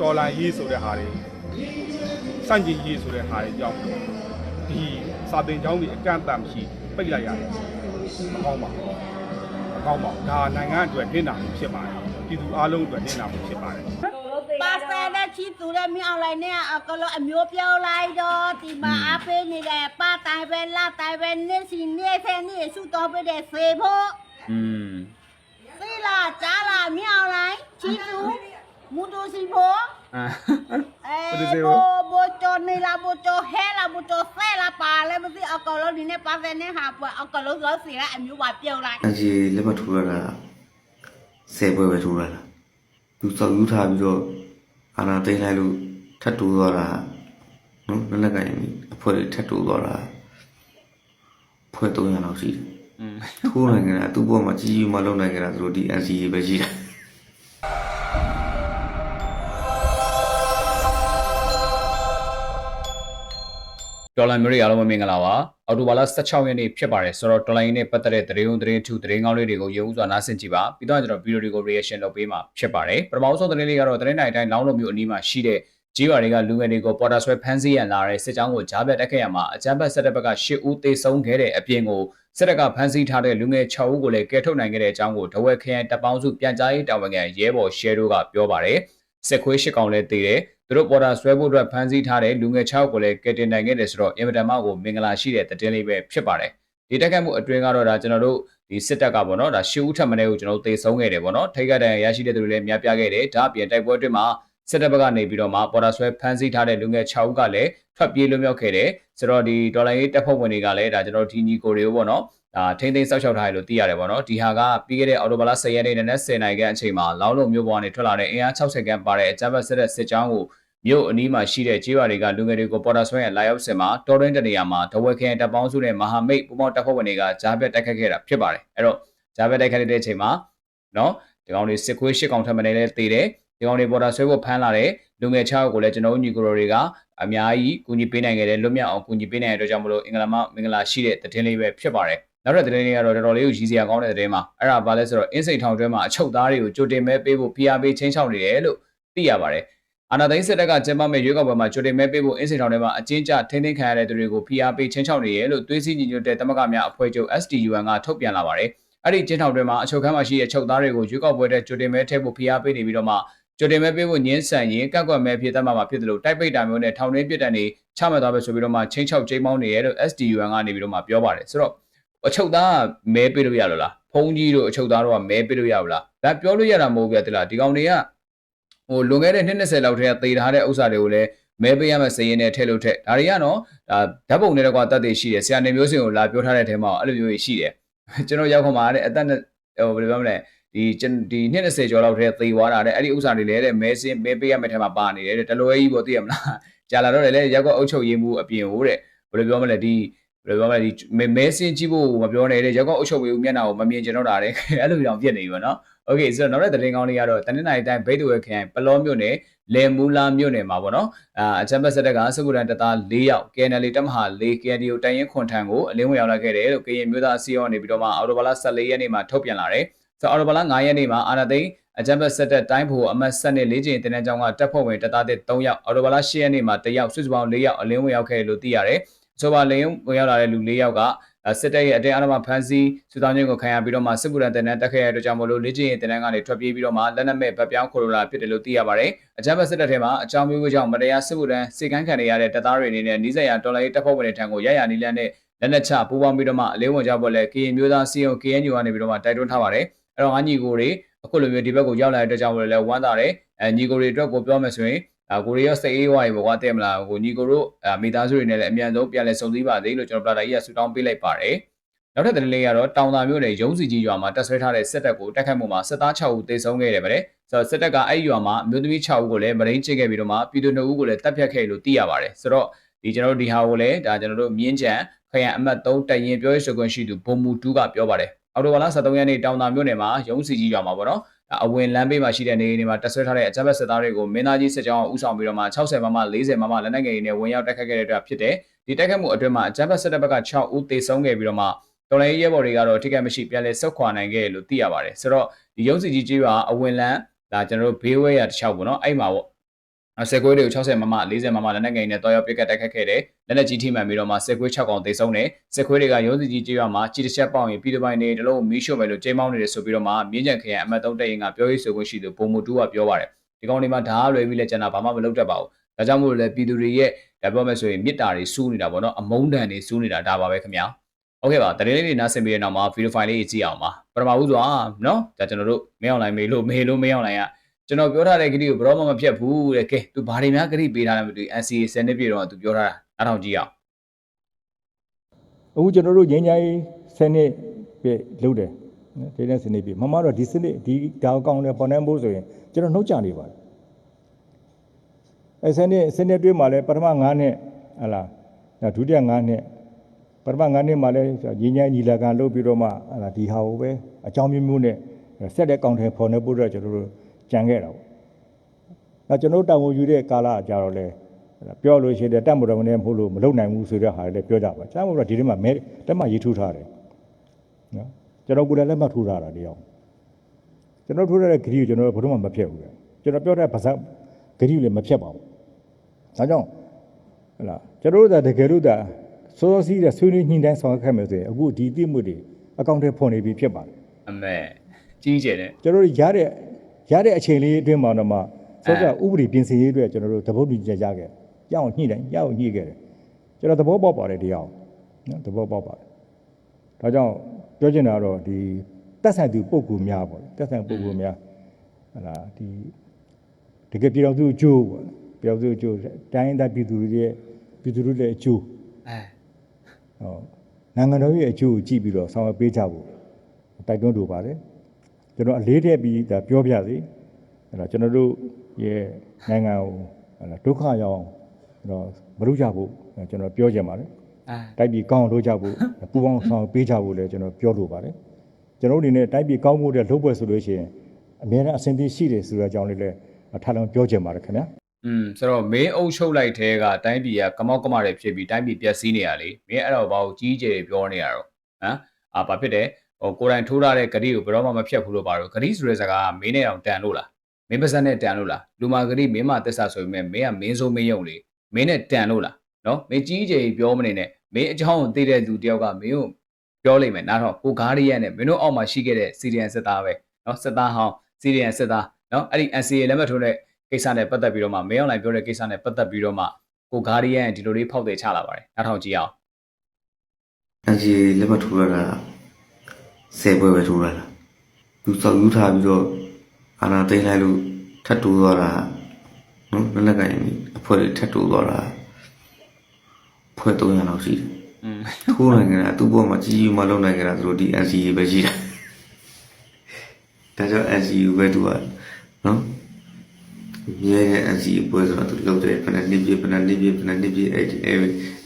တော်လန်ရေးဆိုတဲ့ဟာတွေစန့်ကျင်ရေးဆိုတဲ့ဟာတွေကြောင့်ဒီစာသင်ကျောင်းတွေအကန့်အသတ်မရှိပိတ်လိုက်ရတယ်မကောင်းပါဘူးမကောင်းပါဘူးဒါနိုင်ငံအတွက်နစ်နာမှုဖြစ်ပါတယ်ပြည်သူအားလုံးအတွက်နစ်နာမှုဖြစ်ပါတယ်ပါစတဲ့ချီသူလည်းမအောင်လိုက်နဲ့အကလောအမျိုးပြောင်းလိုက်တော့ဒီမှာအဖေးနေတယ်ပါတိုင်ပဲလာတိုင်ပဲနေစီနေဖဲနေစုတော်ပဲတဲ့ဖေဖို့อืมဖေးလာကြားလာမအောင်လိုက်ချီသူ Mudosibo. Mudosibo. Boto ni la boto he la boto fe la pa le mo si akọ lo ni ne pa fe ne ha pa akọ lo so si la a mi wa pye la. A ji le ma thu la la. Se bwe bwe thu la la. သူစောက်ယူထားပြီးတော့အာနာသိမ်းလိုက်လို့ထတ်တူသွားတာနော်လက်လက်ကင်အဖွဲထတ်တူသွားတာဖွဲ300လောက်ရှိတယ်။အင်းထိုးနိုင်ကြတာသူ့ဘဝမှာကြီးကြီးမလုပ်နိုင်ကြတာသူတို့ဒီ NCA ပဲရှိတာ။ ဒေါ်လာမျိုးတွေအားလုံးပဲမင်္ဂလာပါအော်တိုဘာလ16ရက်နေ့ဖြစ်ပါတယ်ဆိုတော့ဒေါ်လာရင်းနဲ့ပတ်သက်တဲ့သတင်းုံသတင်းထူသတင်းကောင်းလေးတွေကိုရုံးစွာနားဆင်ကြည့်ပါပြီးတော့ကျွန်တော်ဗီဒီယိုတွေကို reaction လုပ်ပေးမှာဖြစ်ပါတယ်ပထမဆုံးသတင်းလေးကတော့သတင်းနိုင်တိုင်းလောင်းလုံးမျိုးအနီးမှာရှိတဲ့ကြီးပါတွေကလူငယ်တွေကိုပေါ်တာဆွဲဖမ်းဆီးရန်လာတဲ့စစ်ကြောင်းကိုကြားပြတ်တက်ခဲ့ရမှာအကြမ်းဖက်စစ်တပ်ဘက်က10ဦးသေဆုံးခဲ့တဲ့အပြင်ကိုစစ်တပ်ကဖမ်းဆီးထားတဲ့လူငယ်6ဦးကိုလည်းကယ်ထုတ်နိုင်ခဲ့တဲ့အကြောင်းကိုဒဝက်ခရိုင်တပ်ပေါင်းစုပြန်ကြားရေးတာဝန်ခံရဲဘော်ရှယ်တို့ကပြောပါတယ်စစ်ခွေးရှစ်ကောင်လည်းတည်တယ် သူတို့ပေါ်တာဆွဲဖို့အတွက်ဖမ်းဆီးထားတဲ့လူငယ်6ဦးကိုလည်းကယ်တင်နိုင်ခဲ့တယ်ဆိုတော့အင်မတန်မှကိုမင်္ဂလာရှိတဲ့သတင်းလေးပဲဖြစ်ပါတယ်ဒီတက်ခတ်မှုအတွင်းကတော့ဒါကျွန်တော်တို့ဒီစစ်တပ်ကပေါ့နော်ဒါရှစ်ဦးထပ်မံကိုကျွန်တော်တို့သေဆုံးခဲ့တယ်ပေါ့နော်ထိတ်ကတန်ရရှိတဲ့သူတွေလည်းများပြားခဲ့တယ်ဒါအပြင်တိုက်ပွဲအတွင်းမှာစစ်တပ်ဘက်ကနေပြီးတော့မှပေါ်တာဆွဲဖမ်းဆီးထားတဲ့လူငယ်6ဦးကလည်းထွက်ပြေးလွတ်မြောက်ခဲ့တယ်ဆိုတော့ဒီဒေါ်လာရေးတပ်ဖွဲ့ဝင်တွေကလည်းဒါကျွန်တော်တို့ဒီညီကိုတွေကိုပေါ့နော်ဒါထိမ့်သိမ်းဆောက်ရှောက်ထားတယ်လို့သိရတယ်ပေါ့နော်ဒီဟာကပြီးခဲ့တဲ့အော်တိုဘာလ10ရက်နေ့နဲ့10နိုင်ခန့်အချိန်မှာလောင်းလုံးမျိုးပေါ်ကနေထွက်လာတဲ့အင်အား60ခန့်ပါတဲ့အကြမ်းဖက်စစ်တပ်စစ်ကြောင်းကိုမြို့အနီးမှာရှိတဲ့ကျေးရွာတွေကလူငယ်တွေကိုပေါ်တာဆွဲရလာရောက်စင်မှာတော်ရင်းတနေရာမှာဒဝက်ခရိုင်တပ်ပေါင်းစုနဲ့မဟာမိတ်ပူးပေါင်းတပ်ဖွဲ့ဝင်တွေကကြားပြတ်တိုက်ခတ်ခဲ့တာဖြစ်ပါတယ်အဲ့တော့ကြားပြတ်တိုက်ခတ်တဲ့အချိန်မှာနော်ဒီကောင်တွေစစ်ခွေးရှစ်ကောင်ထပ်မံလည်းတည်တယ်ဒီကောင်တွေပေါ်တာဆွဲဖို့ဖမ်းလာတဲ့လူငယ်6ယောက်ကိုလည်းကျွန်တော်တို့ညီကိုရိုတွေကအများကြီးကူညီပေးနိုင်ခဲ့တယ်လွတ်မြောက်အောင်ကူညီပေးနိုင်တဲ့အတွက်ကြောင့်မလို့အင်္ဂလာမမင်္ဂလာရှိတဲ့သတင်းလေးပဲဖြစ်ပါတယ် နောက်တဲ့သတင်းလေးကတော့တော်တော်လေးကိုရည်စရာကောင်းတဲ့သတင်းပါအဲ့ဒါဘာလဲဆိုတော့အင်းစိန်ထောင်တွဲမှာအချုပ်သားတွေကိုကြိုတင်မဲပေးဖို့ဖိအားပေးချင်းချောက်နေတယ်လို့သိရပါတယ်အာနာသိန်းစစ်တပ်ကကျင်းပမဲ့ရွေးကောက်ပွဲမှာကြိုတင်မဲပေးဖို့အင်းစိန်ထောင်ထဲမှာအကျဉ်းချထိန်းသိမ်းခံရတဲ့သူတွေကိုဖိအားပေးချင်းချောက်နေတယ်လို့သွေးစည်းညီညွတ်တဲ့တမကများအဖွဲ့ချုပ် STUN ကထုတ်ပြန်လာပါတယ်အဲ့ဒီကျင်းထောင်တွဲမှာအချုပ်ခန်းမှာရှိတဲ့ချုပ်သားတွေကိုရွေးကောက်ပွဲတဲ့ကြိုတင်မဲထည့်ဖို့ဖိအားပေးနေပြီးတော့မှကြိုတင်မဲပေးဖို့ညှင်းဆန်ရင်ကန့်ကွက်မဲဖြစ်တတ်မှာဖြစ်တယ်လို့တိုက်ပိတ်တာမျိုးနဲ့ထောင်တွင်းပြစ်ဒဏ်တွေချမှတ်သွားပဲဆိုပြီးတော့မှချင်းချောက်ချိန်ပေါင်းနေရဲလို့ STUN ကနေပြီးတော့မှပြောပါတယ်ဆိုတော့ အချုပ်သားကမဲပေးလို့ရလို့လားဖုန်းကြီးတို့အချုပ်သားတို့ကမဲပေးလို့ရဘူးလားဒါပြောလို့ရတာမဟုတ်ဘူးပြတလားဒီကောင်တွေကဟိုလွန်ခဲ့တဲ့နှစ်20လောက်တည်းကသေထားတဲ့ဥစ္စာတွေကိုလည်းမဲပေးရမယ့်စည်ရင်နဲ့ထည့်လို့ထည့်ဒါတွေကတော့ဒါဓာတ်ပုံတွေကွာတတ်တွေရှိတယ်ဆရာနေမျိုးစင်ကိုလာပြောထားတဲ့ထဲမှာအဲ့လိုမျိုးကြီးရှိတယ်ကျွန်တော်ရောက်ခါမှာတဲ့အသက်နဲ့ဟိုဘယ်လိုပြောမလဲဒီဒီနှစ်20ကျော်လောက်တည်းသေသွားတာတဲ့အဲ့ဒီဥစ္စာတွေလည်းတဲ့မဲစင်မဲပေးရမယ့်ထဲမှာပါနေတယ်တဲ့တလွဲကြီးပေါ့သိရမလားကြာလာတော့လည်းရောက်ကအုပ်ချုပ်ရေးမှုအပြင်ဟိုတဲ့ဘယ်လိုပြောမလဲဒီ ဘယ်လိုပြောမလဲဒီမဲစင်ကြည့်ဖို့မပြောနဲ့တဲ့ရောက်ကအုပ်ချုပ်ရေးမှုမျက်နှာကိုမမြင်ကြတော့တာတဲ့အဲ့လိုကြောင်ပြစ်နေပြီပေါ့နော် โอเคဆိုတော့နောက်တဲ့သတင်းကောင်းလေးကတော့တနင်္လာရီတိုင်းဘိတ်တူဝဲခရိုင်ပလောမြို့နယ်လေမူလာမြို့နယ်မှာပေါ့နော်အာအချမ်းဘတ်ဆက်တက်ကစကုရန်တသား၄ယောက် KNL တက်မဟာ၄ KNDO တိုင်ရင်ခွန်ထံကိုအလင်းဝင်ရောက်လာခဲ့တယ်လို့ကရင်မျိုးသားအစည်းအဝေးနေပြီးတော့မှအော်တိုဘာလ14ရက်နေ့မှာထုတ်ပြန်လာတယ်ဆိုတော့အော်တိုဘာလ9ရက်နေ့မှာအာနာသိန်းအချမ်းဘတ်ဆက်တက်တိုင်းဖို့အမတ်ဆက်နဲ့၄ချိန်တင်တဲ့ကြောင်းကတပ်ဖွဲ့ဝင်တပ်သားတဲ့3ယောက်အော်တိုဘာလ10ရက်နေ့မှာ1ယောက်စုစုပေါင်း4ယောက်အလင်းဝင်ရောက်ခဲ့တယ်လို့သိရတယ် ဆိုပါလင်းဝင်ရောက်လာတဲ့လူ၄ယောက်ကစစ်တပ်ရဲ့အတင်းအဓမ္မဖမ်းဆီးစူတောင်းခြင်းကိုခံရပြီးတော့မှစစ်ကူရန်တန်တန်းတက်ခဲ့ရတဲ့ကြောင့်မလို့လေ့ကျင့်ရေးတန်တန်းကနေထွက်ပြေးပြီးတော့မှလက်နက်မဲ့ဗတ်ပြောင်းခိုလိုလာဖြစ်တယ်လို့သိရပါတယ်။အကြမ်းဖက်စစ်တပ်ထဲမှာအကြောင်းမျိုးကြောင့်မတရားစစ်ကူရန်စေကန်းခံရတဲ့တပ်သားတွေအနေနဲ့နီးစပ်ရာတော်လိုင်းတပ်ဖွဲ့ဝင်တွေထံကိုရရနီလန်းနဲ့လက်နက်ချပူးပေါင်းပြီးတော့မှအလေးဝင်ကြဖို့လဲ KN မျိုးသားစီယုံ KNU ကနေပြီးတော့မှတိုက်တွန်းထားပါတယ်။အဲ့တော့ငါညီကိုတွေအခုလိုမျိုးဒီဘက်ကိုရောက်လာတဲ့အတွက်ကြောင့်မလို့လဲဝမ်းသာတယ်။အဲညီကိုတွေအတွက်ကိုပြောမယ်ဆိုရင် အကိုရီးယားစိတ်အေးဝါရီဘောကတဲ့မလားကိုညီကိုတို့မိသားစုတွေနဲ့လည်းအမြန်ဆုံးပြန်လည်ဆုံစည်းပါသေးလို့ကျွန်တော်ပလာတာကြီးကဆူတောင်းပေးလိုက်ပါတယ်။နောက်ထပ်သတင်းလေးကတော့တောင်သာမြို့နယ်ရုံးစီကြီးရွာမှာတက်ဆွဲထားတဲ့စစ်တပ်ကိုတိုက်ခိုက်မှုမှာစစ်သား6ဦးသေဆုံးခဲ့တယ်ဗျ။ဆိုတော့စစ်တပ်ကအဲ့ဒီရွာမှာအမျိုးသမီး6ဦးကိုလည်းမရင်းချစ်ခဲ့ပြီးတော့မှပြည်သူ2ဦးကိုလည်းတပ်ဖြတ်ခဲ့လို့သိရပါတယ်။ဆိုတော့ဒီကျွန်တော်တို့ဒီဟာကိုလည်းဒါကျွန်တော်တို့မြင်းကြံခရံအမှတ်3တိုင်ရင်ပြောရေးဆိုခွင့်ရှိသူဘုံမူတူးကပြောပါတယ်။အော်တိုဘာလ23ရက်နေ့တောင်သာမြို့နယ်မှာရုံးစီကြီးရွာမှာပေါ့နော်။ အဝင်လမ်းဘေးမှာရှိတဲ့နေအိမ်တွေမှာတက်ဆွဲထားတဲ့အကြမ်းဖက်စစ်သားတွေကိုမင်းသားကြီးစစ်ကြောင်းဥဆောင်ပြီးတော့မှ60မမ40မမလက်နက်ငယ်တွေနဲ့ဝင်ရောက်တိုက်ခတ်ခဲ့တဲ့အတွက်ဖြစ်တဲ့ဒီတိုက်ခတ်မှုအတွင်းမှာအကြမ်းဖက်စစ်တပ်ဘက်က6ဦးသေဆုံးခဲ့ပြီးတော့မှတော်လိုင်းရဲဘော်တွေကတော့ထိခိုက်မရှိပြန်လည်ဆုတ်ခွာနိုင်ခဲ့လို့သိရပါတယ်ဆိုတော့ဒီရုံးစီကြီးကြီးကအဝင်လန်းဒါကျွန်တော်တို့ဘေးဝဲရတစ်ချောက်ပေါ့နော်အဲ့မှာပေါ့ အဲစစ်ကွေးတွေကို60မမ40မမလက်နက်ငယ်နဲ့တော်ရောက်ပစ်ကတ်တိုက်ခတ်ခဲ့တယ်လက်နက်ကြီးထိမှန်ပြီးတော့မှစစ်ကွေး6កောင်သေဆုံးတယ်စစ်ကွေးတွေကရုံးစီကြီးကြေးရွာမှာကြီးတစ်ချက်ပေါင်ရင်ပြည်သူပိုင်းတွေတလုံးမီးရှို့မယ်လို့ကြေးမောင်းနေတယ်ဆိုပြီးတော့မှမြင်းကြံခရိုင်အမတ်3တက်ရင်ကပြောရေးဆိုခွင့်ရှိသူပုံမူတူကပြောပါတယ်ဒီကောင်တွေမှာဓာတ်လွယ်ပြီးလဲကျန်တာဘာမှမလုပ်တတ်ပါဘူးဒါကြောင့်မို့လို့လဲပြည်သူတွေရဲ့ဒါပြောမယ်ဆိုရင်မြစ်တာတွေစူးနေတာပေါ့နော်အမုန်းတန်တွေစူးနေတာဒါပါပဲခင်ဗျာโอเคပါတရင်လေးတွေနားဆင်ပြီးတဲ့နောက်မှာဗီဒီယိုဖိုင်လေးကြည့်အောင်ပါပထမဦးစွာနော်ဒါကျွန်တော်တို့မင်းအောင်လိုင်းမေလို့မေလို့မင်းအောင်လိုင်းက ကျွန်တော်ပြောထားတဲ့ဂရိကိုဘယ်တော့မှမဖြတ်ဘူးတဲ့ကဲ तू ဘာတွေများဂရိပေးထားလဲမသိဘူး NCA 10နှစ်ပြည့်တော့ तू ပြောထားတာအားထောင်ကြည့်အောင်အခုကျွန်တော်တို့ငင်းကြိုင်း10နှစ်ပြည့်လုပ်တယ်နော်ဒီနေ့10နှစ်ပြည့်မမတော့ဒီ10နှစ်ဒီဒါအကောင့်နဲ့ပေါ်နေမို့ဆိုရင်ကျွန်တော်နှုတ်ကြနေပါတယ်အဲ10နှစ်10နှစ်တွင်းမှာလဲပထမ9နှစ်ဟလာနောက်ဒုတိယ9နှစ်ပထမ9နှစ်မှာလဲငင်းကြိုင်းညီလာခံလုပ်ပြီးတော့မှဟလာဒီဟာကိုပဲအကြောင်းမျိုးမျိုးနဲ့ဆက်တဲ့ကောင်ထဲပေါ်နေပို့တော့ကျွန်တော်တို့ ကြံခဲ့တာပေါ့အဲကျွန်တော်တို့တာဝန်ယူတဲ့ကာလအကြတော့လဲပြောလို့ရှိရင်တက်မတော်မနေမဟုတ်လို့မလုပ်နိုင်ဘူးဆိုတဲ့ဟာလည်းပြောကြပါကျွန်တော်တို့ကဒီထဲမှာမဲတက်မှရေးထိုးထားတယ်နော်ကျွန်တော်ကိုယ်လည်းလက်မှတ်ထိုးထားတာဒီအောင်ကျွန်တော်ထိုးထားတဲ့ဂရီကိုကျွန်တော်ဘယ်တော့မှမဖြတ်ဘူးလေကျွန်တော်ပြောတဲ့ပါဇက်ဂရီကိုလည်းမဖြတ်ပါဘူးဒါကြောင့်ဟလာကျွန်တော်တို့ကတကယ်လို့ဒါစောစောစီးတဲ့ဆွေးနွေးညှိနှိုင်းဆောင်ရွက်ခဲ့မယ်ဆိုရင်အခုဒီတိမှုတွေအကောင့်ထဲပေါ်နေပြီဖြစ်ပါတယ်အမေကြီးကျယ်တဲ့ကျွန်တော်တို့ရတဲ့ ရတဲ့အချိန်လေးအတွင်းမှာတော့မှစောကဥပဒေပြင်ဆင်ရေးအတွက်ကျွန်တော်တို့သဘောတူညီချက်ရခဲ့ရအောင်ညှိတယ်ရအောင်ညှိခဲ့တယ်ကျွန်တော်သဘောပေါက်ပါတယ်တရားနော်သဘောပေါက်ပါတယ်ဒါကြောင့်ပြောချင်တာကတော့ဒီတက်ဆိုင်သူပုံကူများပေါ့တက်ဆိုင်ပုံကူများဟလာဒီတကယ်ပြည်တော်သူအကျိုးပေါ့ပြည်တော်သူအကျိုးတိုင်းဒေသပြည်သူတွေရဲ့ပြည်သူတွေရဲ့အကျိုးအဲဟောနိုင်ငံတော်ရဲ့အကျိုးကိုကြည့်ပြီးတော့ဆောင်ရွက်ပေးကြဖို့တိုက်တွန်းလိုပါတယ် ကျွန်တော်အလေးထည့်ပြီးဒါပြောပြစီအဲ့တော့ကျွန်တော်တို့ရဲ့နိုင်ငံကိုဟလာဒုက္ခရောက်အောင်တော့မလုပ်ကြဖို့ကျွန်တော်ပြောချင်ပါတယ်အဲတိုက်ပြည်ကောင်းအောင်လုပ်ကြဖို့ပူပေါင်းဆောင်ပေးကြဖို့လည်းကျွန်တော်ပြောလိုပါတယ်ကျွန်တော်တို့အနေနဲ့တိုက်ပြည်ကောင်းဖို့တဲ့လုပ်ပွဲဆိုလို့ရှိရင်အများနဲ့အဆင်ပြေရှိတယ်ဆိုတဲ့အကြောင်းလေးလည်းထားလုံးပြောချင်ပါတယ်ခင်ဗျာอืมဆိုတော့မင်းအုပ်ချုပ်လိုက်တဲ့ကတိုင်းပြည်ကကမောက်ကမတွေဖြစ်ပြီးတိုင်းပြည်ပျက်စီးနေရလေမင်းအဲ့တော့ဘာကိုကြီးကျယ်ပြောနေရတော့ဟမ်အာဘာဖြစ်တယ် ဟိုကိုယ်တိုင်ထိုးထားတဲ့ဂရီကိုဘယ်တော့မှမဖြတ်ဘူးလို့ပါတော့ဂရီဆိုတဲ့စကားကမင်းနဲ့အောင်တန်လို့လားမင်းပါဇက်နဲ့တန်လို့လားလူမာဂရီမင်းမသက်စာဆိုပေမဲ့မင်းကမင်းစိုးမင်းယုံလေမင်းနဲ့တန်လို့လားနော်မင်းကြီးကျယ်ပြောမနေနဲ့မင်းအကြောင်းကိုသိတဲ့သူတယောက်ကမင်းကိုပြောလိုက်မယ်နားတော့ကိုဂါရီရက်နဲ့မင်းတို့အောက်မှာရှိခဲ့တဲ့စီရီယန်စစ်သားပဲနော်စစ်သားဟောင်းစီရီယန်စစ်သားနော်အဲ့ဒီ NCA လက်မှတ်ထိုးတဲ့ကိစ္စနဲ့ပတ်သက်ပြီးတော့မှမင်းအောင်လိုင်းပြောတဲ့ကိစ္စနဲ့ပတ်သက်ပြီးတော့မှကိုဂါရီယန်ဒီလိုလေးဖောက်တယ်ချလာပါတယ်နောက်ထောင်ကြည့်အောင်အန်ဂျီလက်မထိုးရတာ ဆယ်ပွဲပဲထိုးရတာသူစောက်ယူထားပြီးတော့အာနာသိမ်းလိုက်လို့ထတ်တိုးသွားတာနော်လက်လက်ကရင်အဖွဲ့တွေထတ်တိုးသွားတာဖွဲ့300လောက်ရှိတယ်อืมထိုးနိုင်ကြတာသူ့ဘောမှာကြီးကြီးမလုံးနိုင်ကြတာသူတို့ဒီ NCA ပဲရှိတာဒါကြောင့် NCA ပဲသူကနော်မြဲတဲ့ NCA ပွဲဆိုတော့သူလောက်တယ်ဖဏနစ်ပြဖဏနစ်ပြဖဏနစ်ပြအဲ့ဒီ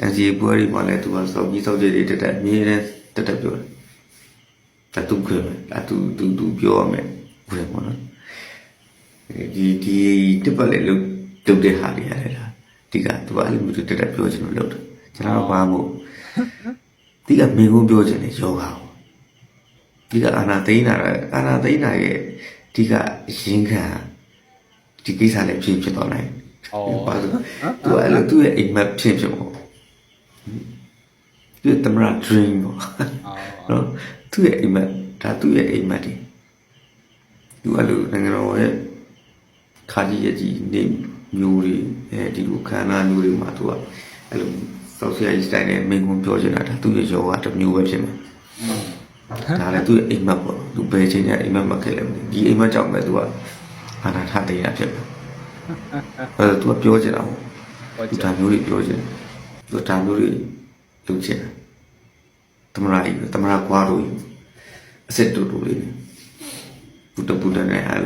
NCA ပွဲတွေမှာလည်းသူကစောက်ကြီးစောက်ကြတွေတက်တက်မြဲတဲ့တက်တက်ပြောတယ် ဒါသူခွေဒါသူသူသူပြောရမယ်ဘယ်မှာနော်ဒီဒီတစ်ပတ်လေလုတ်လုတ်တဲ့ဟာတွေရတယ်လားဒီကသူကအဲ့လိုမျိုးတက်တက်ပြောချင်လို့လုတ်တယ်ကျွန်တော်ဘာမို့ဒီကမင်းကုန်းပြောချင်တယ်ယောဂကိုဒီကအာနာသိန်းတာအာနာသိန်းတာရဲ့ဒီကရင်ခံဒီကိစ္စလည်းဖြစ်ဖြစ်သွားနိုင်ဩဘာလို့သူအဲ့လိုသူ့ရဲ့အိမ်မက်ဖြစ်ဖြစ်ပေါ့ သူ့တမရ dream ပေါ့နော်သူ့ရဲ့အိမ်မက်ဒါသူ့ရဲ့အိမ်မက်တွေသူအဲ့လိုနိုင်ငံတော်ရဲ့ခါကြီးရဲ့ကြီးနေမျိုးတွေအဲဒီလိုခန္ဓာမျိုးတွေမှာသူကအဲ့လိုဆောက်ဆရာကြီးစတိုင်နဲ့မင်းကုန်းပြောချင်တာဒါသူ့ရဲ့ယောဂတစ်မျိုးပဲဖြစ်မယ်ဒါလည်းသူ့ရဲ့အိမ်မက်ပေါ့သူဘယ်ချိန်ကျအိမ်မက်မခဲ့လဲမသိဘူးဒီအိမ်မက်ကြောင့်ပဲသူကအာနာထတေးရဖြစ်တယ်အဲသူကပြောချင်တာပေါ့ဟောသူကြဒါမျိုးတွေပြောချင်တယ်သူဒါမျိုးတွေ လုပ်ချင်တယ်သမရာကြီးသမရာကွာတို့ကြီးအစ်စ်တူတူလေးဘုဒ္ဓဘုဒ္ဓနဲ့အဲ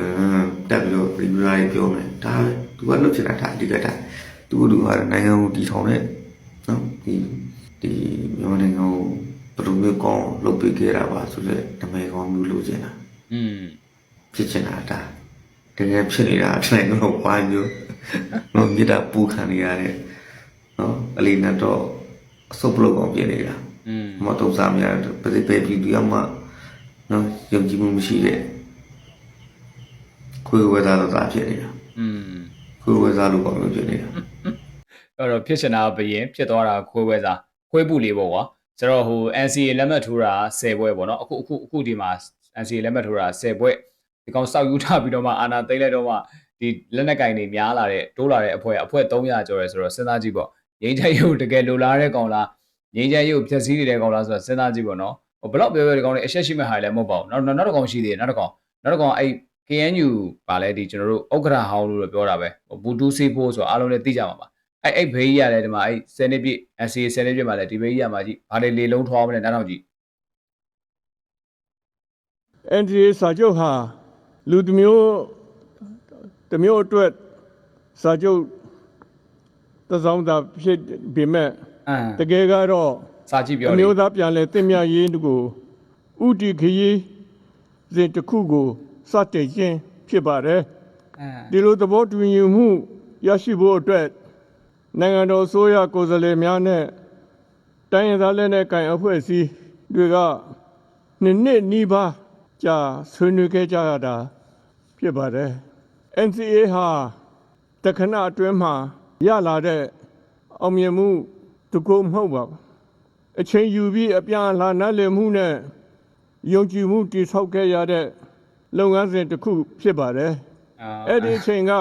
တက်ပြီးတော့ပြည်ရာကြီးပြောမယ်ဒါသူကလုပ်ချင်တာဒါအဓိကတာသူကလူကနိုင်ငံကိုတည်ထောင်တဲ့နော်ဒီဒီမြန်မာနိုင်ငံကိုဘယ်လိုမျိုးကောင်းလုပ်ပေးခဲ့တာပါဆိုတော့တမဲကောင်းမျိုးလုပ်ချင်တာอืมဖြစ်ချင်တာဒါတကယ်ဖြစ်နေတာအတိုင်းတော့ဝိုင်းမျိုးတော့မြေတာပူခံနေရတဲ့နော်အလီနတ်တော့ အဆုတ်ပလုတ်ကောင်ပြင်းနေတာအမတုံစားမရဘူးပဲပဲပြီးပြီးမှနော်ယုံကြည်မှုမရှိတဲ့ခွေဝဲသားတော့သားဖြစ်နေတာอืมခွေဝဲသားလို့ပေါ့မျိုးဖြစ်နေတာအဲ့တော့ဖြစ်ချင်တာဘယင်ဖြစ်သွားတာခွေဝဲသားခွေပူလေးပေါ့ကွာကျွန်တော်ဟို NCA လက်မှတ်ထိုးတာ10ပွဲပေါ့နော်အခုအခုအခုဒီမှာ NCA လက်မှတ်ထိုးတာ10ပွဲဒီကောင်စောက်ယူထားပြီးတော့မှအာနာသိမ့်လိုက်တော့မှဒီလက်နက်ကင်တွေများလာတဲ့တိုးလာတဲ့အဖွဲ့အဖွဲ့300ကျော်ရဲဆိုတော့စဉ်းစားကြည့်ပေါ့ ငိမ့်ချင်ရုပ်တကယ်လိုလားတဲ့ကောင်လားငိမ့်ချင်ရုပ်ဖြည့်စည်းနေတဲ့ကောင်လားဆိုတော့စဉ်းစားကြည့်ပေါ့နော်ဟိုဘလောက်ပြောပြောဒီကောင်တွေအရှက်ရှိမဲ့ဟာလည်းမဟုတ်ပါဘူးနောက်နောက်နောက်တစ်ကောင်ရှိသေးတယ်နောက်တစ်ကောင်နောက်တစ်ကောင်အဲ့ KNU ပါလဲဒီကျွန်တော်တို့ဥက္ကရာဟောင်းလို့ပြောတာပဲဘူတူစီဖို့ဆိုတော့အားလုံးလည်းသိကြမှာပါအဲ့အဲ့ဘေးကြီးရတယ်ဒီမှာအဲ့10နှစ်ပြည့် NCA 10နှစ်ပြည့်မှာလည်းဒီဘေးကြီးရမှာကြီးဘာတွေလေလုံးထွားမလဲနားထောင်ကြည့် NDA စာချုပ်ဟာလူတစ်မျိုးတစ်မျိုးအတွက်စာချုပ် တစ်စောင်းသာဖြစ်ပေမဲ့အမ်တကယ်ကတော့စာကြည့်ပြောအလေမျိုးသားပြန်လဲတင့်မြတ်ရေးကိုဥတီခရီးစဉ်တစ်ခုကိုစတင်ခြင်းဖြစ်ပါတယ်အမ်ဒီလိုသဘောတူညီမှုရရှိဖို့အတွက်နိုင်ငံတော်အစိုးရကိုယ်စားလှယ်များနဲ့တိုင်းရင်းသားလက်နက်ကိုင်အဖွဲ့အစည်းတွေကနှစ်နှစ်နီးပါးကြာဆွေးနွေးခဲ့ကြရတာဖြစ်ပါတယ် NCA ဟာတခဏအတွင်းမှာ ရလာတဲ့အောင်မြင်မှုတစ်ခုမဟုတ်ပါဘူးအချိန်ယူပြီးအပြန်အလှန်နားလည်မှုနဲ့ယုံကြည်မှုတည်ဆောက်ခဲ့ရတဲ့လုပ်ငန်းစဉ်တစ်ခုဖြစ်ပါတယ်အဲ့ဒီအချိန်က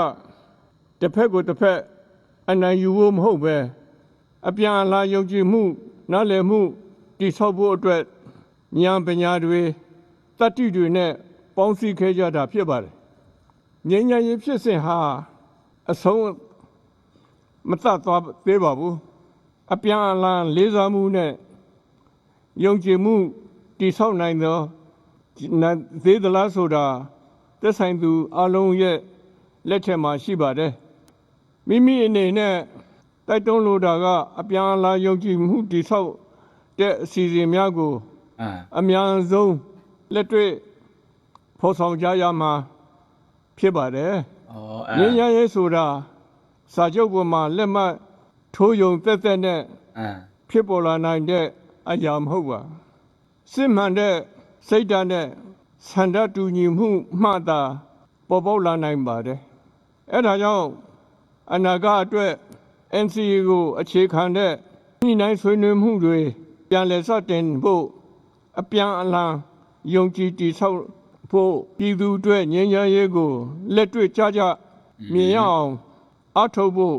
တစ်ဖက်ကိုတစ်ဖက်အနိုင်ယူဖို့မဟုတ်ပဲအပြန်အလှန်ယုံကြည်မှုနားလည်မှုတည်ဆောက်ဖို့အတွက်ဉာဏ်ပညာတွေတတ္တိတွေနဲ့ပေါင်းစည်းခဲ့ကြတာဖြစ်ပါတယ်။ဉာဏ်ဉာဏ်ရေးဖြစ်စဉ်ဟာအဆုံး မတတ်သွားသေးပါဘူး။အပြန်အလှန်လေးစားမှုနဲ့ယုံကြည်မှုတည်ဆောက်နိုင်သောနာသေးသလားဆိုတာသက်ဆိုင်သူအလုံးရဲ့လက်ထက်မှာရှိပါတယ်မိမိအနေနဲ့တိုက်တွန်းလိုတာကအပြန်အလှန်ယုံကြည်မှုတည်ဆောက်တဲ့အစီအစဉ်များကိုအမ်အများဆုံးလက်တွေ့ဖော်ဆောင်ကြရမှာဖြစ်ပါတယ်အော်။ငင်းရရေးဆိုတာ စာချုပ်ပေါ်မှာလက်မှတ်ထိုးယုံသက်သက်နဲ့အမ်ဖြစ်ပေါ်လာနိုင်တဲ့အရာမဟုတ်ပါစစ်မှန်တဲ့စိတ်ဓာတ်နဲ့ဆန္ဒတူညီမှုမှသာပေါ်ပေါက်လာနိုင်ပါတယ်အဲဒါကြောင့်အနာဂတ်အတွက် NCA ကိုအခြေခံတဲ့ညှိနှိုင်းဆွေးနွေးမှုတွေပြန်လည်စတင်ဖို့အပြန်အလှန်ယုံကြည်တည်ဆောက်ဖို့ပြည်သူအတွက်ငြိမ်းချမ်းရေးကိုလက်တွေ့ကြကြမြင်ရအောင် အထောက်ဖို့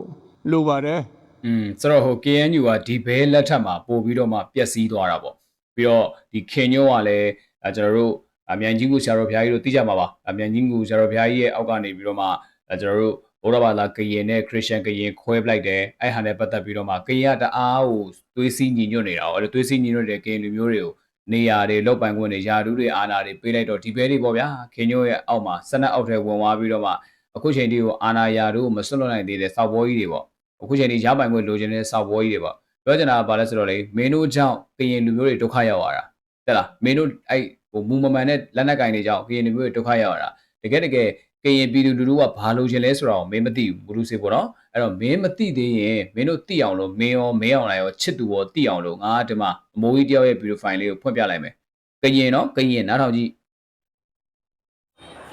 လိုပါတယ် อืมဆိုတော့ဟို KNU ကဒီဘဲလက်ထက်မှာပို့ပြီးတော့မှပျက်စီးသွားတာပေါ့ပြီးတော့ဒီခင်ညိုးကလည်းအဲကျွန်တော်တို့အမြန်ကြီးကိုဆရာတော်ဘုရားကြီးတို့သိကြမှာပါအမြန်ကြီးကိုဆရာတော်ဘုရားကြီးရဲ့အောက်ကနေပြီးတော့မှအဲကျွန်တော်တို့ဘုရားဘာသာကရင်နဲ့ခရစ်ယာန်ကရင်ခွဲပလိုက်တယ်အဲ့ဟာနဲ့ပတ်သက်ပြီးတော့မှကရင်ကတအားကိုသွေးစည်းညီညွတ်နေတာ哦အဲ့လိုသွေးစည်းညီညွတ်တဲ့ကရင်လူမျိုးတွေကိုနေရာတွေလောက်ပိုင်ခွင့်တွေယာတူးတွေအာနာတွေပေးလိုက်တော့ဒီဘဲတွေပေါ့ဗျာခင်ညိုးရဲ့အောက်မှာစနက်အောက်ထဲဝင်သွားပြီးတော့မှ အခုချိန်ထိကိုအာနာယာတို့ကိုမစွန့်လွတ်နိုင်သေးတဲ့စောက်ဘောကြီးတွေပေါ့အခုချိန်ဒီရပိုင်ခွင့်လိုချင်တဲ့စောက်ပွဲကြီးတွေပေါ့ပြောချင်တာကဘာလဲဆိုတော့လေမင်းတို့ကြောင့်ကရင်လူမျိုးတွေဒုက္ခရောက်ရတာတဲ့လားမင်းတို့အဲ့ဟိုမူမမှန်တဲ့လက်နက်ကင်တွေကြောင့်ကရင်လူမျိုးတွေဒုက္ခရောက်ရတာတကယ်တကယ်ကရင်ပြည်သူလူထုကဘာလိုချင်လဲဆိုတော့မင်းမသိဘူးဘုလူစေပေါ့နော်အဲ့တော့မင်းမသိသေးရင်မင်းတို့သိအောင်လို့မင်းရောမင်းအောင်လိုက်ရောချစ်သူရောသိအောင်လို့ငါဒီမှာအမိုးကြီးတယောက်ရဲ့ဗီဒီယိုဖိုင်လေးကိုဖွင့်ပြလိုက်မယ်ကရင်နော်ကရင်နားထောင်ကြည့်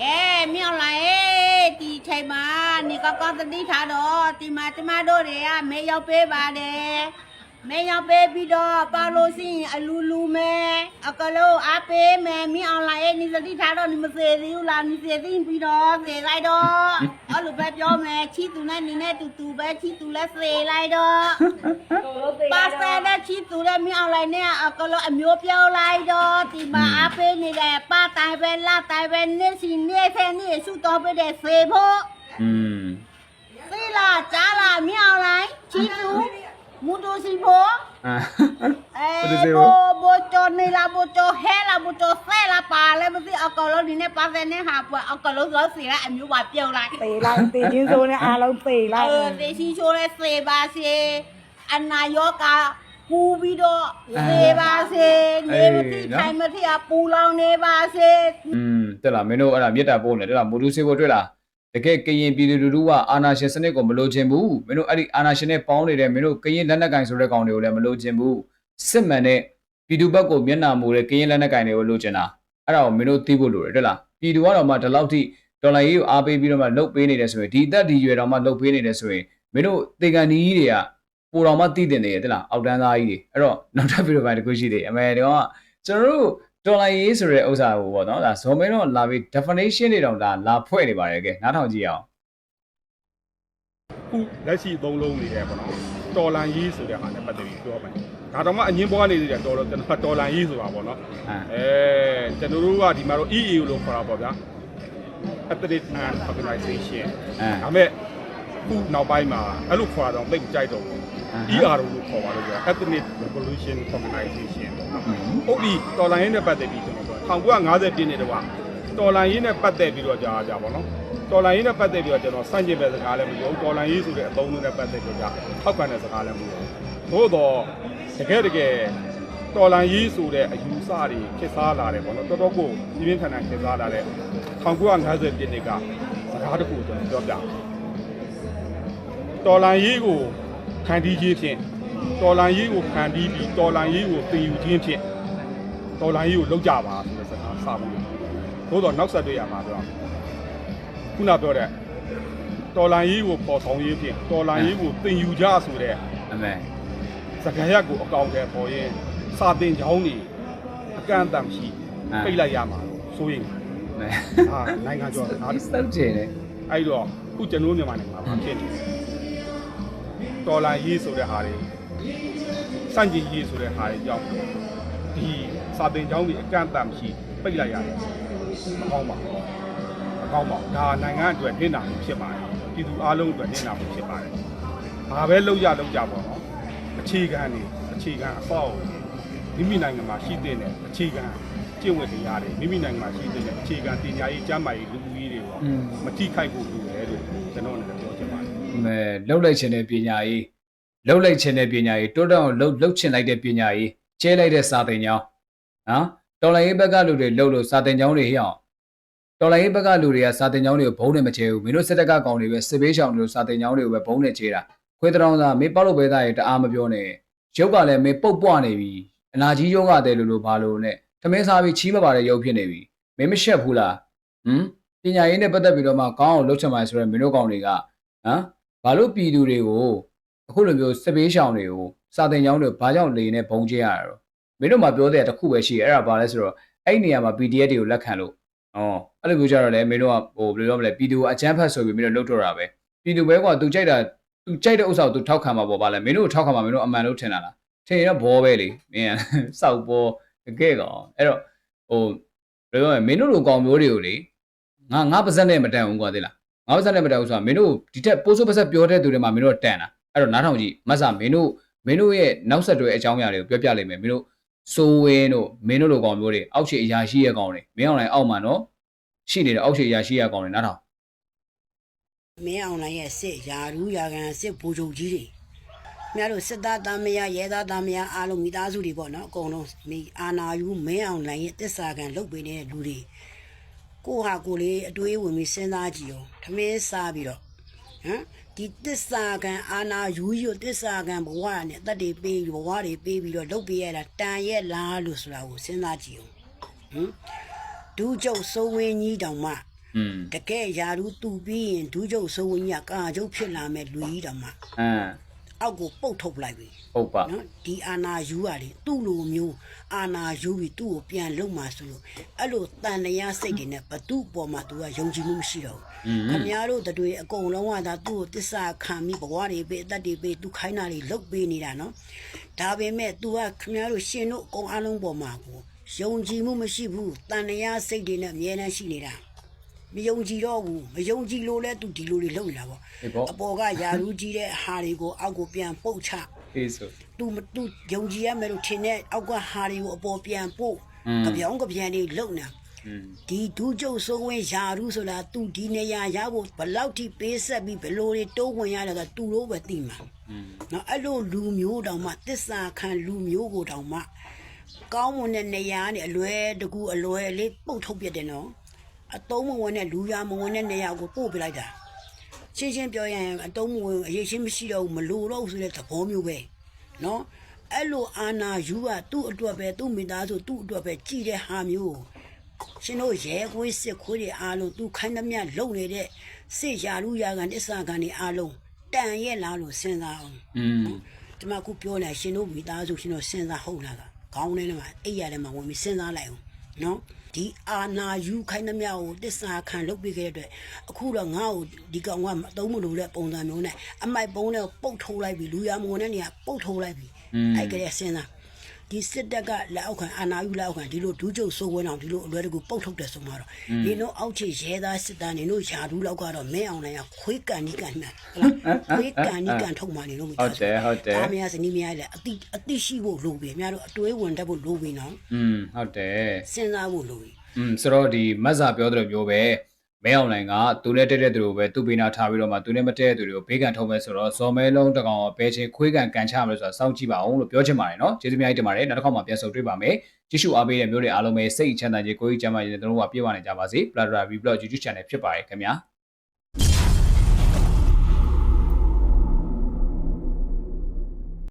ကဲမြောက်လာရေးဒီချိန်မှာနေ ကောကောသတိထားတော့ဒီမှာကျမတို့တွေကမေးရောက်ပေးပါတယ်မေးရောက်ပေးပြီးတော့ပါလို့ရှိရင်အလူလူမဲအကလို့အားပေးမယ်မြောက်လာရေးနေသတိထားတော့နေမစေသေးဘူးလားနေစေသေးပြီးတော့စေလိုက်တော့အဲ့လိုပဲပြောမယ်ချီသူနဲ့နေနဲ့တူတူပဲချီသူလည်းစေလိုက်တော့ပါစတဲ့ချီသူလည်းမအောင်လိုက်နဲ့အကလို့အမျိုးပြောလိုက်တော့ဒီမှာအားပေးနေတယ်ပါတိုင်ပဲလာတိုင်ပဲနေစီနေဖဲနေစုတော်ပေးတယ်ဖေဖို့อืมဖေး လာကြားလာမြောင်လိုက်ချီစုမူတူစီဖိုအာအဲဘောဘောကျော်နေလာဘောကျော်ဟဲလာဘောကျော်ဆဲလာပါလဲမသိအကောင်လုံးဒီနဲ့ပါစဲနဲ့ဟာပွဲအကောင်လုံးလောက်စီလိုက်အမျိုးပါပြုတ်လိုက်သေလိုက်သေချင်းဆိုးနဲ့အားလုံးသေလိုက်အဲသေချင်းချိုးနဲ့သေပါစေအနာယောဂါပူပြီးတော့သေပါစေနေမသိထိုင်မသိအပူလောင်နေပါစေอืมတက်လာမင်းတို့အဲ့ဒါမြေတာပို့နေတက်လာမူတူစီဖိုတွေ့လား တကယ်ကရင်ပြည်သူလူထုကအာနာရှင်စနစ်ကိုမလိုချင်ဘူးမင်းတို့အဲ့ဒီအာနာရှင်နဲ့ပေါင်းနေတဲ့မင်းတို့ကရင်လက်နက်ကင်ဆိုတဲ့ကောင်တွေကိုလည်းမလိုချင်ဘူးစစ်မှန်တဲ့ပြည်သူဘက်ကိုမျက်နှာမူတဲ့ကရင်လက်နက်ကင်တွေကိုလိုချင်တာအဲ့ဒါကိုမင်းတို့သိဖို့လိုတယ်တက်လားပြည်သူကတော့မှဒီလောက်ထိတော်လိုင်းကြီးကိုအားပေးပြီးတော့မှလှုပ်ပေးနေတယ်ဆိုရင်ဒီအသက်ဒီရွယ်တော်မှလှုပ်ပေးနေတယ်ဆိုရင်မင်းတို့တေကန်ဒီကြီးတွေကပိုတော်မှတည်တင်နေတယ်တလားအောက်တန်းသားကြီးတွေအဲ့တော့နောက်ထပ်ဗီဒီယိုပိုင်းတစ်ခုရှိသေးတယ်အမေတော့ကျွန်တော်တို့ တော်လိုင်းရေးဆိုတဲ့ဥစ္စာကိုပေါ့နော်ဒါဇော်မင်းတော့လာပြီး definition တွေတော့ဒါလာဖွဲ့နေပါတယ်ကဲနားထောင်ကြည့်အောင်ခုလက်ရှိသုံးလုံးနေတယ်ပေါ့နော်တော်လန်ရေးဆိုတဲ့ဟာနဲ့ပတ်သက်ပြီးပြောမယ်ဒါတော့မှအငင်းပွားနေသေးတယ်တော်တော်ကျွန်တော်တော်လန်ရေးဆိုတာပေါ့နော်အာအဲကျွန်တော်တို့ကဒီမှာတော့ EAU လို့ခေါ်တာပေါ့ဗျာ Ethnic and Organization အာဒါပေမဲ့ခုနောက်ပိုင်းမှာအဲ့လိုခေါ်တာတော့သိပ်ကြိုက်တော့ဘူး ER လို့ခေါ်ပါလို့ပြော Ethnic Revolution Organization ပေါ့နော်ဟုတ်ပြီတော်လန်ရေးနဲ့ပတ်သက်ပြီးကျွန်တော်ပြော1950ပြည့်နှစ်တုန်းကတော်လန်ရေးနဲ့ပတ်သက်ပြီးတော့ကြာကြာပေါ့နော်တော်လန်ရေးနဲ့ပတ်သက်ပြီးတော့ကျွန်တော်စန့်ကျင်ဘက်စကားလည်းမပြောဘူးတော်လန်ရေးဆိုတဲ့အသုံးအနှုန်းနဲ့ပတ်သက်ပြီးတော့ထောက်ခံတဲ့စကားလည်းမပြောဘူးသို့တော့တကယ်တကယ်တော်လန်ရေးဆိုတဲ့အယူဆတွေခေတ်စားလာတယ်ပေါ့နော်တော်တော်ကိုပြင်းပြင်းထန်ထန်ခေတ်စားလာတဲ့1950ပြည့်နှစ်ကစကားတစ်ခုကျွန်တော်ပြောပြမယ်တော်လန်ရေးကိုခံတီးခြင်းဖြင့် တော်လန်ရေးကိုခံတီးပြီးတော်လန်ရေးကိုသင်ယူခြင်းဖြင့်တော်လန်ရေးကိုလောက်ကြပါဆိုတဲ့စကားစဖို့သို့တော့နောက်ဆက်တွေ့ရမှာဆိုတော့ခုနပြောတဲ့တော်လန်ရေးကိုပေါ်ဆောင်ရေးဖြင့်တော်လန်ရေးကိုသင်ယူကြဆိုတဲ့အမေစကားရက်ကိုအကောင့်ထဲပေါ်ရင်စာတင်ချောင်းနေအကန့်အသတ်ရှိပြိတ်လိုက်ရမှာလို့ဆိုရင်အမေဟာနိုင်ငံကျော်နားစောက်ကျင်တယ်အဲ့တော့ခုကျွန်တော်မြန်မာနိုင်ငံမှာဖြစ်နေတယ်တော်လာရေးဆိုတဲ့ဟာတွေ စန့်ကျင်ရေးဆိုတဲ့ဟာတွေကြောင့်ဒီစာသင်ကျောင်းတွေအကန့်အသတ်မရှိပိတ်လိုက်ရတယ်မကောင်းပါဘူးမကောင်းပါဘူးဒါနိုင်ငံအတွက်နှိမ့်နာမှုဖြစ်ပါတယ်ပြည်သူအားလုံးအတွက်နှိမ့်နာမှုဖြစ်ပါတယ်ဘာပဲလုပ်ရလုပ်ကြပါတော့အခြေခံတွေအခြေခံအပေါ့မိမိနိုင်ငံမှာရှိတဲ့အခြေခံကျင့်ဝတ်တရားတွေမိမိနိုင်ငံမှာရှိတဲ့အခြေခံပညာရေးကျန်းမာရေးလူမှုရေးတွေပေါ့อืมမတိခိုက်ဖို့လိုတယ်လို့ကျွန်တော်လည်းပြောချင်ပါတယ်အမေလှုပ်လိုက်ခြင်းတဲ့ပညာရေး လှုပ်လိုက်ခြင်းတဲ့ပညာရေးတိုးတောင်လှုပ်လှုပ်ချင်လိုက်တဲ့ပညာရေးကျဲလိုက်တဲ့စာသင်ကျောင်းနော်တော်လိုင်းရေးဘက်ကလူတွေလှုပ်လို့စာသင်ကျောင်းတွေဟအောင်တော်လိုင်းရေးဘက်ကလူတွေကစာသင်ကျောင်းတွေကိုဘုံနဲ့မချဲဘူးမင်းတို့စစ်တပ်ကကောင်တွေပဲစစ်ဘေးရှောင်တွေလို့စာသင်ကျောင်းတွေကိုပဲဘုံနဲ့ချဲတာခွေးတောင်သားမင်းပေါက်လို့ပဲသားရဲ့တအားမပြောနဲ့ရုပ်ကလည်းမင်းပုတ်ပွားနေပြီအနာကြီးယောဂတဲ့လို့လို့ဘာလို့နဲ့သမင်းစားပြီးချီးမပါတဲ့ရုပ်ဖြစ်နေပြီမင်းမရှက်ဘူးလားဟမ်ပညာရေးနဲ့ပတ်သက်ပြီးတော့မှကောင်းအောင်လုပ်ချင်ပါဆိုရဲမင်းတို့ကောင်တွေကဟမ်ဘာလို့ပြည်သူတွေကို အခုလိုမျိုးစပေးရှောင်တွေကိုစာတင်ကျောင်းတွေဘာကြောင့်လေနဲ့ဘုံကျဲရတာတော့မင်းတို့မှပြောတဲ့တစ်ခုပဲရှိတယ်အဲ့ဒါဘာလဲဆိုတော့အဲ့ဒီနေရာမှာ PDF တွေကိုလက်ခံလို့ဩအဲ့လိုမျိုးကြတော့လေမင်းတို့ကဟိုဘယ်လိုပြောမလဲပြည်သူကိုအချမ်းဖတ်ဆိုပြီးမင်းတို့လှုပ်တော့တာပဲပြည်သူပဲကွာသူကြိုက်တာသူကြိုက်တဲ့ဥစ္စာကိုသူထောက်ခံမှာပေါ့ဗာလဲမင်းတို့ကိုထောက်ခံမှာမင်းတို့အမှန်လို့ထင်တာလားထင်ရင်တော့ဘောပဲလေမင်းကစောက်ဘောတကယ်ကောင်အဲ့တော့ဟိုဘယ်လိုပြောမလဲမင်းတို့လိုကောင်မျိုးတွေကိုလေငါငါပါဇက်နဲ့မတန်ဘူးကွာသိလားငါးပါးစက်နဲ့မတက်ဘူးဆိုတာမင်းတို့ဒီတက်ပိုးစိုးပါးစက်ပြောတဲ့သူတွေမှာမင်းတို့တန်တာ အဲ့တော့နားထောင်ကြည့်မတ်စာမင်းတို့မင်းတို့ရဲ့နောက်ဆက်တွဲအကြောင်းအရာတွေကိုပြောပြလိုက်မယ်မင်းတို့စိုးဝင်းတို့မင်းတို့လိုကောင်မျိုးတွေအောက်ခြေအရာရှိရဲ့ကောင်တွေမင်းအောင်လိုက်အောက်မှာနော်ရှိနေတဲ့အောက်ခြေအရာရှိရဲ့ကောင်တွေနားထောင်မင်းအောင်လိုင်းရဲ့စစ်ယာရူးယာကန်စစ်ဘူချုပ်ကြီးတွေမြတ်တို့စစ်သားသားမယားရဲသားသားမယားအားလုံးမိသားစုတွေပေါ့နော်အကုန်လုံးမိအာနာယူမင်းအောင်လိုင်းရဲ့တစ္ဆာကန်လုတ်ပေးနေတဲ့လူတွေကိုဟာကိုလေးအတွေးဝင်ပြီးစဉ်းစားကြည့်အောင်ထမင်းစားပြီးတော့ ဟမ်ဒီတစ္ဆာကန်အာနာယူယူတစ္ဆာကန်ဘဝနဲ့အသက်တွေပေးဘဝတွေပေးပြီးတော့လုတ်ပေးရတာတန်ရဲ့လားလို့ဆိုတာကိုစဉ်းစားကြည့်အောင်ဟမ်ဒူးကျုပ်စိုးဝင်းကြီးတောင်မှอืมတကယ်ယာရူတူပြီးရင်ဒူးကျုပ်စိုးဝင်းကြီးကကာကျုပ်ဖြစ်လာမဲ့လူကြီးတောင်မှအမ် အောက်ကိုပုတ်ထုတ်လိုက်ပြီဟုတ်ပါနော်ဒီအာနာယူကလေသူ့လိုမျိုးအာနာယူပြီးသူ့ကိုပြန်လုံมาဆိုလို့အဲ့လိုတန်တရားစိတ်တွေနဲ့ဘသူ့ပေါ်မှာသူကယုံကြည်မှုမရှိတော့ဘူးခင်ဗျားတို့တွေအကုန်လုံးကသာသူ့ကိုတစ္ဆာခံပြီးဘဝတွေပေးအသက်တွေပေးသူခိုင်းတာတွေလုပ်ပေးနေတာနော်ဒါပေမဲ့ तू ကခင်ဗျားတို့ရှင်တို့အကုန်အလုံးပေါ်မှာကိုယုံကြည်မှုမရှိဘူးတန်တရားစိတ်တွေနဲ့အမြဲတမ်းရှိနေတာ မယုံကြည်တော့ဘူးမယုံကြည်လို့လဲ तू ဒီလိုတွေလုပ်နေတာပေါ့ ဒီပေါ့ အပေါ်ကယာရူးကြီးတဲ့ဟာတွေကိုအောက်ကိုပြန်ပုတ်ချ အေးဆို သူမသူယုံကြည်ရမယ်လို့ထင်တဲ့အောက်ကဟာတွေကိုအပေါ်ပြန်ပို့ อืม ကြပြောင်းကြပြန်တွေလုံနေ อืม ဒီဒူးကျုပ်စိုးဝင်ယာရုဆိုတာသူဒီနေရာရဖို့ဘယ်လောက်ထိပေးဆက်ပြီးဘယ်လိုတွေတိုးဝင်ရတယ်ဆိုတာသူတို့ပဲသိမှာ อืม နော်အဲ့လိုလူမျိုးတောင်မှတစ္ဆာခံလူမျိုးကိုတောင်မှကောင်းမွန်တဲ့နေရာနဲ့အလွယ်တကူအလွယ်လေးပုတ်ထုတ်ပြတယ်နော် အတုံးမဝင်တဲ့လူရမဝင်တဲ့နေရာကိုပို့ပြလိုက်တာရှင်းရှင်းပြောရရင်အတုံးမဝင်အရေးရှင်းမရှိတော့ဘူးမလိုတော့ဘူးဆိုတဲ့သဘောမျိုးပဲနော်အဲ့လိုအာနာယူကသူ့အတွက်ပဲသူ့မိသားစုသူ့အတွက်ပဲကြည်တဲ့ဟာမျိုးကိုရှင်တို့ရဲခွေးစစ်ခွေးတွေအားလုံးသူခိုင်းသမျှလုံနေတဲ့စစ်ရာလူရာကန်တစ္ဆာကန်တွေအားလုံးတန်ရဲ့လားလို့စဉ်းစားအောင်อืมဒီမှာခုပြောနေရှင်တို့မိသားစုရှင်တို့စဉ်းစားဟုတ်လားကခေါင်းထဲထဲမှာအိပ်ရတယ်မှာဝင်ပြီးစဉ်းစားလိုက်အောင် နော်ဒီအာနာယူခိုင်းသမျှကိုတစ္ဆာခံလုပ်ပြီးခဲ့တဲ့အတွက်အခုတော့ငါ့ကိုဒီကောင်ကအသုံးမလို့တဲ့ပုံစံမျိုးနဲ့အမိုက်ပုံးနဲ့ပုတ်ထိုးလိုက်ပြီလူရမုံတဲ့နေရာပုတ်ထိုးလိုက်ပြီအဲ့ကလေးစဉ်းစား ဒီစစ်တပ်ကလက်အောက်ခံအာနာယူလက်အောက်ခံဒီလိုဒူးကျုပ်စိုးဝဲအောင်ဒီလိုအလွယ်တကူပုတ်ထုတ်တယ်ဆိုမှတော့ဒီလိုအောက်ချေရဲသားစစ်သားနေတို့ယာဒူးလောက်ကတော့မင်းအောင်နိုင်ကခွေးကန်နီးကန်မှန်ဟုတ်လားခွေးကန်နီးကန်ထုတ်မှနေလို့မ ဟုတ်တယ်ဟုတ်တယ် အားမရစနီးမရလည်းအတိအတိရှိဖို့လိုပြီအများတို့အတွေးဝင်တတ်ဖို့လိုပြီနော် อืมဟုတ်တယ် စဉ်းစားဖို့လိုပြီ อืมဆိုတော့ဒီမတ်စာပြောသလိုမျိုးပဲ မဲအောင်လိုင်ကသူနဲ့တက်တဲ့သူတွေကိုပဲသူ့ဘေးနာထားပြီးတော့မှသူနဲ့မတက်တဲ့သူတွေကိုဘေးကန်ထုံးမယ်ဆိုတော့ဇော်မဲလုံးတကောင်ပဲချင်းခွေးကန်ကန်ချမယ်ဆိုတော့စောင့်ကြည့်ပါအောင်လို့ပြောချင်ပါတယ်နော်ကျေးဇူးများကြီးတင်ပါတယ်နောက်တစ်ခေါက်မှပြန်ဆုံတွေ့ပါမယ်ကြည့်ရှုအားပေးတဲ့မျိုးတွေအားလုံးပဲစိတ်ချမ်းသာခြင်းကိုယ်ကြီးကျမ်းမာခြင်းတွေတို့ကပြည့်ဝနိုင်ကြပါစေ Platter Vlog YouTube Channel ဖြစ်ပါတယ်ခင်ဗျာ